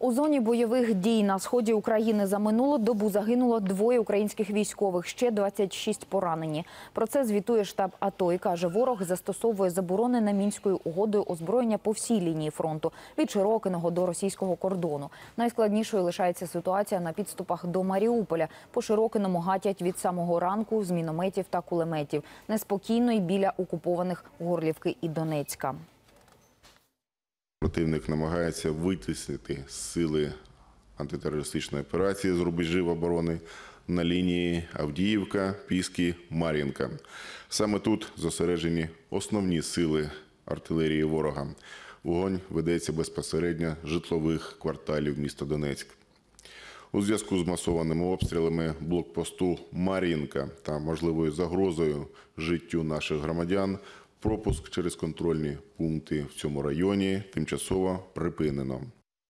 У зоні бойових дій на сході України за минулу добу загинуло двоє українських військових, ще 26 поранені. Про це звітує штаб АТО і каже, ворог застосовує заборонене мінською угодою озброєння по всій лінії фронту від Широкиного до російського кордону. Найскладнішою лишається ситуація на підступах до Маріуполя. По Широкиному гатять від самого ранку з мінометів та кулеметів. Неспокійно й біля окупованих Горлівки і Донецька. Противник намагається витиснити сили антитерористичної операції з рубежів оборони на лінії Авдіївка, Піски, Мар'їнка. Саме тут зосереджені основні сили артилерії ворога. Вогонь ведеться безпосередньо житлових кварталів міста Донецьк. У зв'язку з масованими обстрілами блокпосту Мар'їнка та можливою загрозою життю наших громадян пропуск через контрольні пункти в цьому районі тимчасово припинено.